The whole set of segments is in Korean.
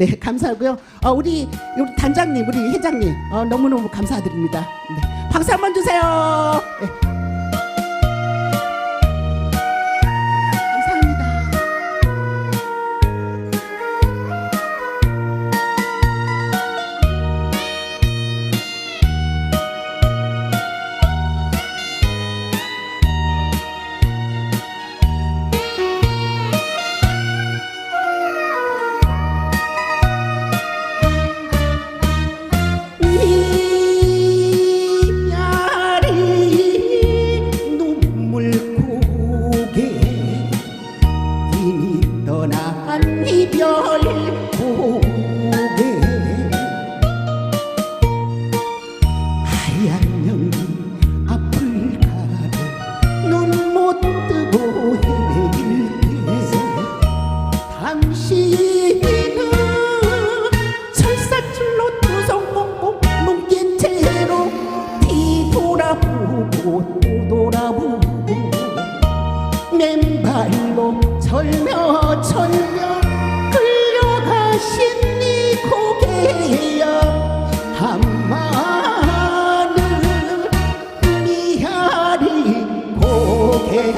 네, 감사하고요. 어, 우리 우리 단장님, 우리 회장님 어, 너무너무 감사드립니다. 네, 박수 한번 주세요. 네. 이별 고개 하얀 연기 앞을 가려 눈못 뜨고 헤매일 때 당신은 철사줄로 두손 꽂고 묶인 채로 뒤돌아보고 또 돌아보고 맨발로 절며 절며 신네 고개야 한마늘 미아리 고개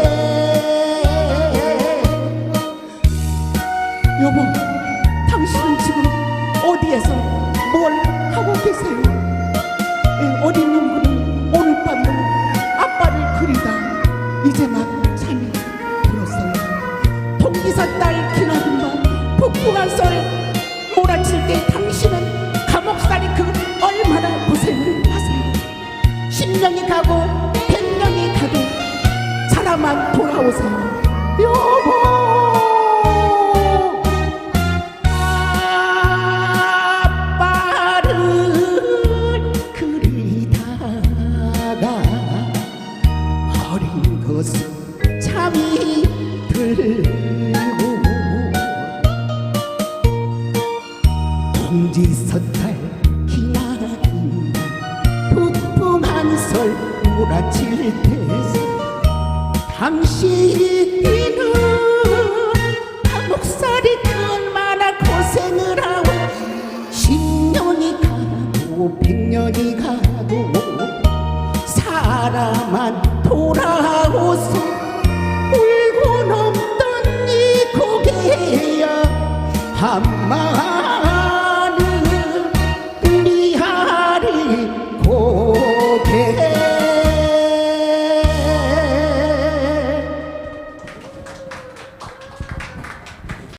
여보, 당신은 지금 어디에서 뭘 하고 계세요? 10년이 가고 100년이 가도 사람만 돌아오세요. 여보. 아빠를 그리다가 어린 것은 잠이 들고 동지서탈 한설 몰아칠 때 당신은 감옥살이 얼마나 고생을 하고 10년이 가고 100년이 가도 사람만 돌아오소 울고 넘던 이 고개야